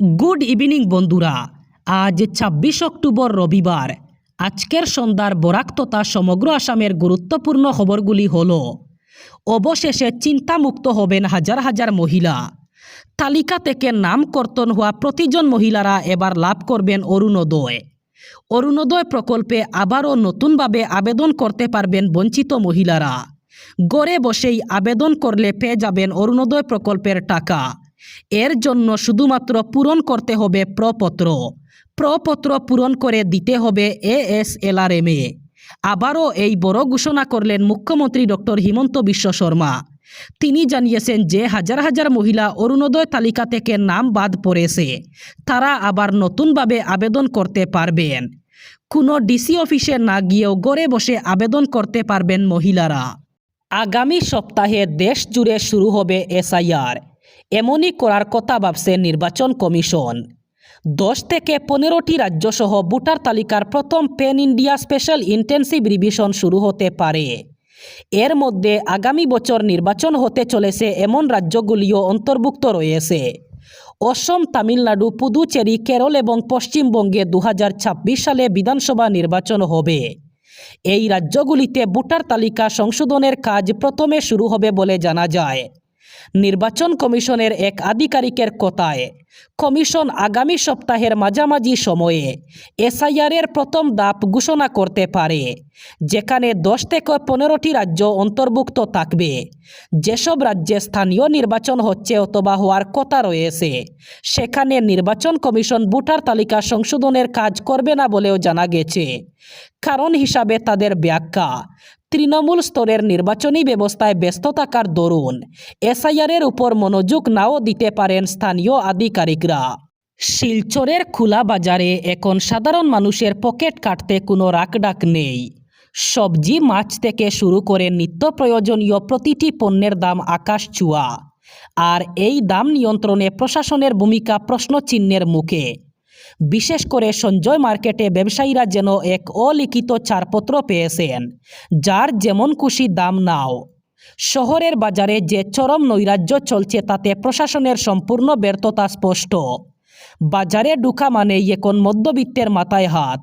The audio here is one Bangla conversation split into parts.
গুড ইভিনিং বন্ধুরা। আজ ছাব্বিশ অক্টোবর রবিবার। আজকের সন্ধ্যার বরাক তথা সমগ্র আসামের গুরুত্বপূর্ণ খবরগুলি হল, অবশেষে চিন্তামুক্ত হবেন হাজার হাজার মহিলা। তালিকা থেকে নাম কর্তন হওয়া প্রতিজন মহিলারা এবার লাভ করবেন অরুণোদয়। অরুণোদয় প্রকল্পে আবারও নতুনভাবে আবেদন করতে পারবেন বঞ্চিত মহিলারা। গড়ে বসেই আবেদন করলে পেয়ে যাবেন অরুণোদয় প্রকল্পের টাকা। এর জন্য শুধুমাত্র পূরণ করতে হবে প্রপত্র। প্রপত্র পূরণ করে দিতে হবে এএসএলআরএমে আবারও এই বড় ঘোষণা করলেন মুখ্যমন্ত্রী ডক্টর হিমন্ত বিশ্ব শর্মা। তিনি জানিয়েছেন যে হাজার হাজার মহিলা অরুণোদয় তালিকা থেকে নাম বাদ পড়েছে। তারা আবার নতুনভাবে আবেদন করতে পারবেন। কোনো ডিসি অফিসে না গিয়েও গড়ে বসে আবেদন করতে পারবেন মহিলারা। আগামী সপ্তাহে দেশ জুড়ে শুরু হবে এসআইআর এমনই করার কথা ভাবছে নির্বাচন কমিশন। দশ থেকে পনেরোটি রাজ্যসহ ভোটার তালিকার প্রথম pan India special intensive revision শুরু হতে পারে। এর মধ্যে আগামী বছর নির্বাচন হতে চলেছে এমন রাজ্যগুলিও অন্তর্ভুক্ত রয়েছে। অসম, তামিলনাড়ু, পুদুচেরি, কেরল এবং পশ্চিমবঙ্গে দু হাজার ছাব্বিশ সালে বিধানসভা নির্বাচন হবে। এই রাজ্যগুলিতে ভোটার তালিকা সংশোধনের কাজ প্রথমে শুরু হবে বলে জানা যায়। নির্বাচন কমিশনের এক আধিকারিকের কথায় কমিশন আগামী সপ্তাহের মাঝামাঝি সময়ে এসআইআরের প্রথম দাপ ঘোষণা করতে পারে, যেখানে দশ থেকে পনেরোটি রাজ্য অন্তর্ভুক্ত থাকবে। যেসব রাজ্যে স্থানীয় নির্বাচন হচ্ছে অথবা হওয়ার কথা রয়েছে, সেখানে নির্বাচন কমিশন ভোটার তালিকা সংশোধনের কাজ করবে না বলেও জানা গেছে। কারণ হিসাবে তাদের ব্যাখ্যা, তৃণমূল স্তরের নির্বাচনী ব্যবস্থায় ব্যস্ত থাকার দরুন এসআইআরের উপর মনোযোগ নাও দিতে পারেন স্থানীয় আধিকারিকরা, শিলচরের খোলা বাজারে এখন সাধারণ মানুষের পকেট কাটতে কোনো রাকডাক নেই। সবজি, মাছ থেকে শুরু করে নিত্য প্রয়োজনীয় প্রতিটি পণ্যের দাম আকাশ চুয়া। আর এই দাম নিয়ন্ত্রণে প্রশাসনের ভূমিকা প্রশ্নচিহ্নের মুখে। বিশেষ করে সঞ্জয় মার্কেটে ব্যবসায়ীরা যেন এক অলিখিত ছাড়পত্র পেয়েছেন, যার যেমন খুশি দাম নাও। শহরের বাজারে যে চরম নৈরাজ্য চলছে, তাতে প্রশাসনের সম্পূর্ণ ব্যর্থতা স্পষ্ট। বাজারে ঢুকা মানেই এখন মধ্যবিত্তের মাথায় হাত।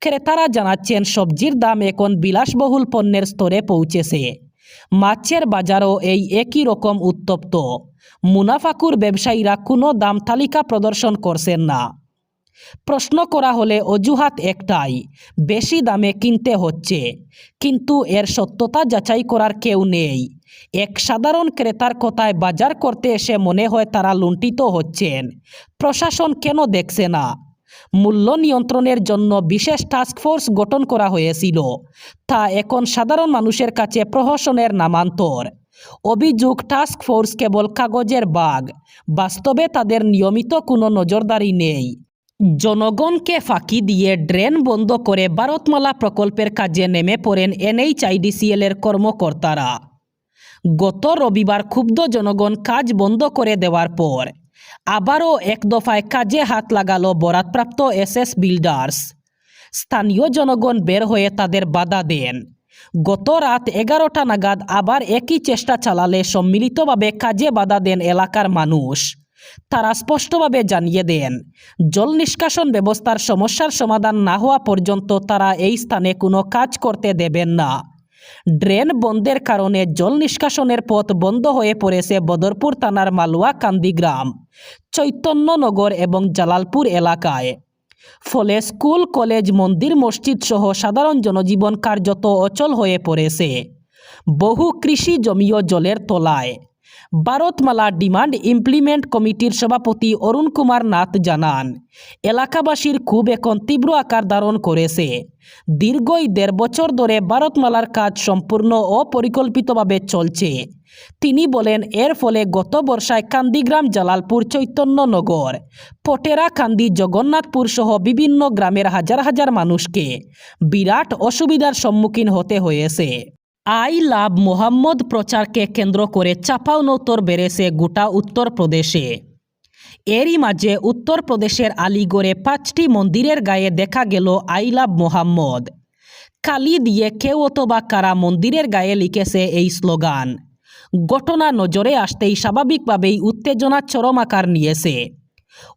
ক্রেতারা জানাচ্ছেন, সবজির দাম এখন বিলাসবহুল পণ্যের স্তরে পৌঁছেছে। মাছের বাজারও এই একই রকম উত্তপ্ত। মুনাফাকুর ব্যবসায়ীরা কোনো দাম তালিকা প্রদর্শন করছেন না। প্রশ্ন করা হলে অজুহাত একটাই, বেশি দামে কিনতে হচ্ছে। কিন্তু এর সত্যতা যাচাই করার কেউ নেই। এক সাধারণ ক্রেতার কথায় বাজার করতে এসে মনে হয় তারা লুণ্ঠিত হচ্ছেন। প্রশাসন কেন দেখছে না? মূল্য নিয়ন্ত্রণের জন্য বিশেষ টাস্কফোর্স গঠন করা হয়েছিল। তা এখন সাধারণ মানুষের কাছে প্রহসনের নামান্তর। অভিযোগ টাস্ক ফোর্স কেবল কাগজের বাঘ বাস্তবে তাদের নিয়মিত কোনো নজরদারি নেই। জনগণকে ফাঁকি দিয়ে ড্রেন বন্ধ করে ভারতমালা প্রকল্পের কাজে নেমে পড়েন এনএইচআইডিসিএল এর কর্মকর্তারা। গত রবিবার ক্ষুব্ধ জনগণ কাজ বন্ধ করে দেওয়ার পর আবারও এক দফায় কাজে হাত লাগালো বরাতপ্রাপ্ত এসএস বিল্ডার্স। স্থানীয় জনগণ বের হয়ে তাদের বাধা দেন। গত রাত এগারোটা নাগাদ আবার একই চেষ্টা চালালে সম্মিলিতভাবে কাজে বাধা দেন এলাকার মানুষ। তারা স্পষ্টভাবে জানিয়ে দেন, জল নিষ্কাশন ব্যবস্থার সমস্যার সমাধান না হওয়া পর্যন্ত তারা এই স্থানে কোনো কাজ করতে দেবেন না। ড্রেন বন্ধের কারণে জল নিষ্কাশনের পথ বন্ধ হয়ে পড়েছে বদরপুর থানার মালুয়া কান্দি গ্রাম চৈতন্যনগর এবং জালালপুর এলাকায়। ফলে স্কুল, কলেজ, মন্দির, মসজিদ সহ সাধারণ জনজীবন কার্যত অচল হয়ে পড়েছে। বহু কৃষি জমিও জলের তলায়। ভারতমালা ডিমান্ড ইমপ্লিমেন্ট কমিটির সভাপতি অরুণ কুমার নাথ জানান, এলাকাবাসীর খুব এখন তীব্র আকার ধারণ করেছে। দীর্ঘই দেড় বছর ধরে ভারতমালার কাজ সম্পূর্ণ অপরিকল্পিতভাবে চলছে। তিনি বলেন, এর ফলে গত বর্ষায় কান্দিগ্রাম, জালালপুর চৈতন্যনগর পটেরা, কান্দি, জগন্নাথপুর সহ বিভিন্ন গ্রামের হাজার হাজার মানুষকে বিরাট অসুবিধার সম্মুখীন হতে হয়েছে। আই লাভ মোহাম্মদ প্রচারকে কেন্দ্র করে চাপাউনতর বেড়েছে গোটা উত্তরপ্রদেশে এরই মাঝে উত্তরপ্রদেশের আলিগড়ে পাঁচটি মন্দিরের গায়ে দেখা গেল আই লাভ মোহাম্মদ। কালি দিয়ে কেউ অথবা কারা মন্দিরের গায়ে লিখেছে এই স্লোগান। ঘটনা নজরে আসতেই স্বাভাবিকভাবেই উত্তেজনা চরম আকার নিয়েছে।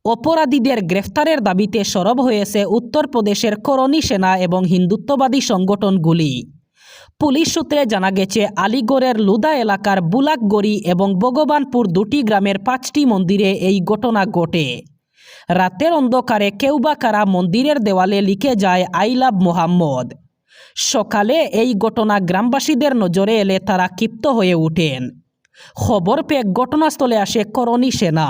অপরাধীদের গ্রেফতারের দাবিতে সরব হয়েছে উত্তরপ্রদেশের করণী সেনা এবং হিন্দুত্ববাদী সংগঠনগুলি। পুলিশ সূত্রে জানা গেছে, আলিগড়ের লুদা এলাকার বুলাকগড়ি এবং ভগবানপুর দুটি গ্রামের পাঁচটি মন্দিরে এই ঘটনা ঘটে। রাতের অন্ধকারে কেউ বা কারা মন্দিরের দেওয়ালে লিখে যায়, আই লাভ মোহাম্মদ। সকালে এই ঘটনা গ্রামবাসীদের নজরে এলে তারা ক্ষিপ্ত হয়ে ওঠেন। খবর পেয়ে ঘটনাস্থলে আসে করণী সেনা।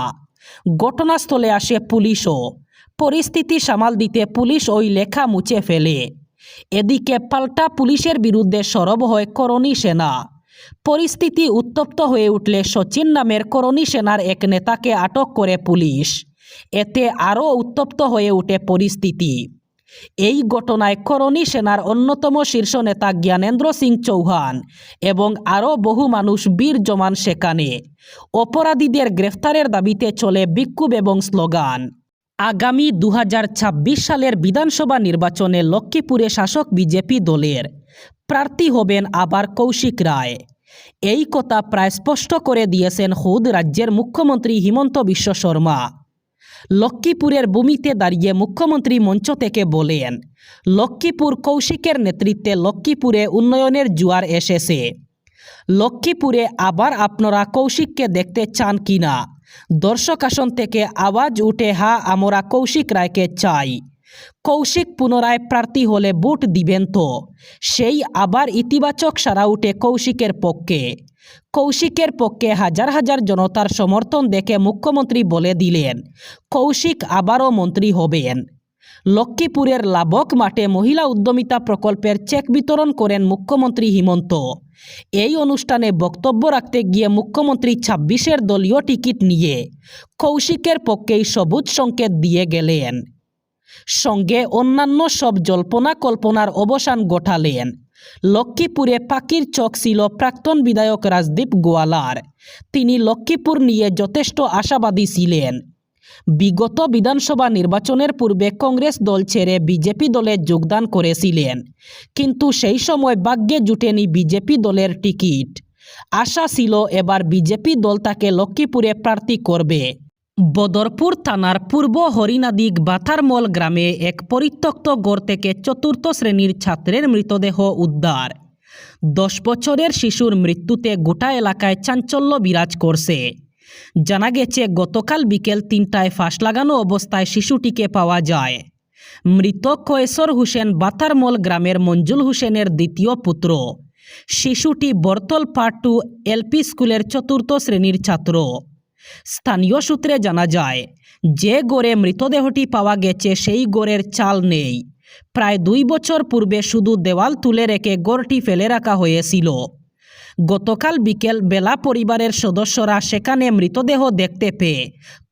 ঘটনাস্থলে আসে পুলিশও। পরিস্থিতি সামাল দিতে পুলিশ ওই লেখা মুছে ফেলে। এদিকে পাল্টা পুলিশের বিরুদ্ধে সরব হয় করণী সেনা। পরিস্থিতি উত্তপ্ত হয়ে উঠলে সচিন নামের করণী সেনার এক নেতাকে আটক করে পুলিশ। এতে আরও উত্তপ্ত হয়ে ওঠে পরিস্থিতি। এই ঘটনায় করণী সেনার অন্যতম শীর্ষ নেতা জ্ঞানেন্দ্র সিং চৌহান এবং আরও বহু মানুষ বীর জমান সেখানে। অপরাধীদের গ্রেফতারের দাবিতে চলে বিক্ষোভ এবং স্লোগান। আগামী দু হাজার ছাব্বিশ সালের বিধানসভা নির্বাচনে লক্ষ্মীপুরে শাসক বিজেপি দলের প্রার্থী হবেন আবার কৌশিক রায়। এই কথা প্রায় স্পষ্ট করে দিয়েছেন খুদ রাজ্যের মুখ্যমন্ত্রী হিমন্ত বিশ্ব শর্মা। লক্ষ্মীপুরের ভূমিতে দাঁড়িয়ে মুখ্যমন্ত্রী মঞ্চ থেকে বলেন, লক্ষ্মীপুর কৌশিকের নেতৃত্বে লক্ষ্মীপুরে উন্নয়নের জোয়ার এসেছে। লক্ষ্মীপুরে আবার আপনারা কৌশিককে দেখতে চান কিনা? দর্শক আসন থেকে আওয়াজ উঠে, হা, আমরা কৌশিক রায়কে চাই। কৌশিক পুনরায় প্রার্থী হলে ভোট দিবেন তো। সেই আবার ইতিবাচক সারা উঠে কৌশিকের পক্ষে। কৌশিকের পক্ষে হাজার হাজার জনতার সমর্থন দেখে মুখ্যমন্ত্রী বলে দিলেন, কৌশিক আবারও মন্ত্রী হবেন। লক্ষ্মীপুরের লাবক মাঠে মহিলা উদ্যমিতা প্রকল্পের চেক বিতরণ করেন মুখ্যমন্ত্রী হিমন্ত। এই অনুষ্ঠানে বক্তব্য রাখতে গিয়ে মুখ্যমন্ত্রী ছাব্বিশের দলীয় টিকিট নিয়ে কৌশিকের পক্ষেই সবুজ সংকেত দিয়ে গেলেন। সঙ্গে অন্যান্য সব জল্পনা কল্পনার অবসান ঘটালেন। লক্ষ্মীপুরে পাখির চোখ ছিল প্রাক্তন বিধায়ক রাজদীপ গোয়ালার। তিনি লক্ষ্মীপুর নিয়ে যথেষ্ট আশাবাদী ছিলেন। বিগত বিধানসভা নির্বাচনের পূর্বে কংগ্রেস দল ছেড়ে বিজেপি দলে যোগদান করেছিলেন। কিন্তু সেই সময় ভাগ্যে জুটেনি বিজেপি দলের টিকিট। আশা ছিল এবার বিজেপি দল তাকে লক্ষ্মীপুরে প্রার্থী করবে। বদরপুর থানার পূর্ব হরিনাদিক বাথারমল গ্রামে এক পরিত্যক্ত গড় থেকে চতুর্থ শ্রেণির ছাত্রের মৃতদেহ উদ্ধার। দশ বছরের শিশুর মৃত্যুতে গোটা এলাকায় চাঞ্চল্য বিরাজ করছে। জানা গেছে, গতকাল বিকেল তিনটায় ফাঁস লাগানো অবস্থায় শিশুটিকে পাওয়া যায়। মৃত কয়েসর হোসেন বাতারমল গ্রামের মঞ্জুল হোসেনের দ্বিতীয় পুত্র। শিশুটি বর্তল পাট্টু এলপি স্কুলের চতুর্থ শ্রেণির ছাত্র। স্থানীয় সূত্রে জানা যায়, যে গড়ে মৃতদেহটি পাওয়া গেছে সেই গড়ের চাল নেই। প্রায় দুই বছর পূর্বে শুধু দেওয়াল তুলে রেখে গড়টি ফেলে রাখা হয়েছিল। গতকাল বিকেল বেলা পরিবারের সদস্যরা সেখানে মৃতদেহ দেখতে পেয়ে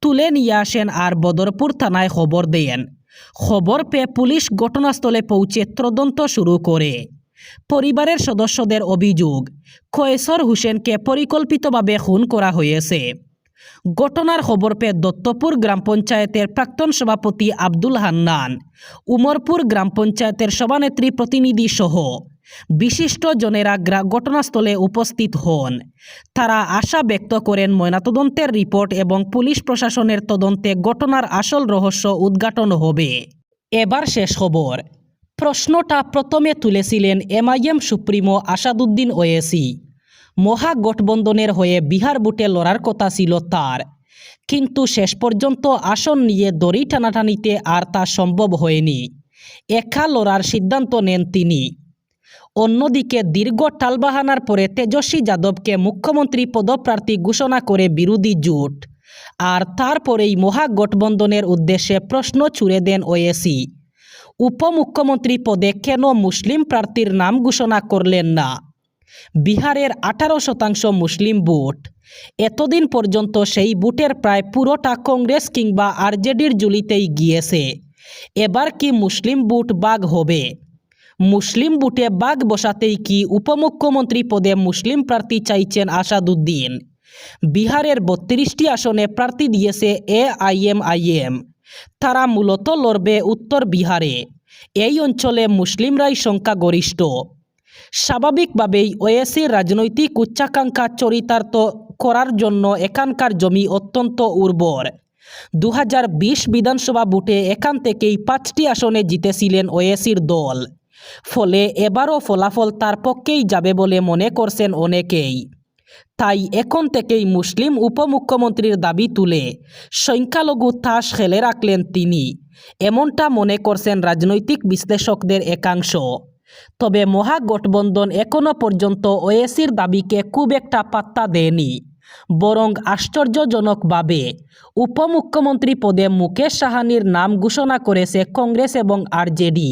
তুলে নিয়ে আসেন আর বদরপুর থানায় খবর দেন। খবর পেয়ে পুলিশ ঘটনাস্থলে পৌঁছে তদন্ত শুরু করে। পরিবারের সদস্যদের অভিযোগ কয়েসর হোসেনকে পরিকল্পিতভাবে খুন করা হয়েছে। ঘটনার খবর পেয়ে দত্তপুর গ্রাম পঞ্চায়েতের প্রাক্তন সভাপতি আব্দুল হান্নান, উমরপুর গ্রাম পঞ্চায়েতের সভানেত্রী প্রতিনিধি সহ বিশিষ্ট জনেরা ঘটনাস্থলে উপস্থিত হন। তারা আশা ব্যক্ত করেন ময়নাতদন্তের রিপোর্ট এবং পুলিশ প্রশাসনের তদন্তে ঘটনার আসল রহস্য উদ্ঘাটন হবে। এবার শেষ খবর। প্রশ্নটা প্রথমে তুলেছিলেন এমআইএম সুপ্রিমো আসাদুদ্দিন ওয়েসি। মহাগঠবন্ধনের হয়ে বিহার বুটে লড়ার কথা ছিল তার। কিন্তু শেষ পর্যন্ত আসন নিয়ে দড়ি টানাটানিতে আর তা সম্ভব হয়নি। একা লড়ার সিদ্ধান্ত নেন তিনি। অন্যদিকে দীর্ঘ টালবাহানার পরে তেজস্বী যাদবকে মুখ্যমন্ত্রী পদপ্রার্থী ঘোষণা করে বিরোধী জোট। আর তারপরেই মহাগঠবন্ধনের উদ্দেশ্যে প্রশ্ন ছুড়ে দেন ওয়েসি উপমুখ্যমন্ত্রী পদে কেন মুসলিম প্রার্থীর নাম ঘোষণা করলেন না? বিহারের আঠারো শতাংশ মুসলিম ভোট। এতদিন পর্যন্ত সেই বুটের প্রায় পুরোটা কংগ্রেস কিংবা আরজেডির জুলিতেই গিয়েছে। এবার কি মুসলিম বুট বাঘ হবে? মুসলিম বুটে বাঘ বসাতেই কি উপমুখ্যমন্ত্রী পদে মুসলিম প্রার্থী চাইছেন আসাদুদ্দিন? বিহারের বত্রিশটি আসনে প্রার্থী দিয়েছে এ আইএম আইএম তারা মূলত লড়বে উত্তর বিহারে। এই অঞ্চলে মুসলিমরাই সংখ্যাগরিষ্ঠ। স্বাভাবিকভাবেই ওয়েসির রাজনৈতিক উচ্চাকাঙ্ক্ষা চরিতার্থ করার জন্য এখানকার জমি অত্যন্ত উর্বর। দু হাজার বিশ বিধানসভা ভোটে এখান থেকেই পাঁচটি আসনে জিতেছিলেন ওয়েসির দল। ফলে এবারও ফলাফল তার পক্ষেই যাবে বলে মনে করছেন অনেকেই। তাই এখন থেকেই মুসলিম উপমুখ্যমন্ত্রীর দাবি তুলে সংখ্যালঘু তাস খেলে রাখলেন তিনি, এমনটা মনে করছেন রাজনৈতিক বিশ্লেষকদের একাংশ। তবে মহাগঠবন্ধন এখনও পর্যন্ত ওয়েসির দাবিকে খুব একটা পাত্তা দেয়নি, বরং আশ্চর্যজনকভাবে উপমুখ্যমন্ত্রী পদে মুকেশ সাহানির নাম ঘোষণা করেছে কংগ্রেস এবং আরজেডি।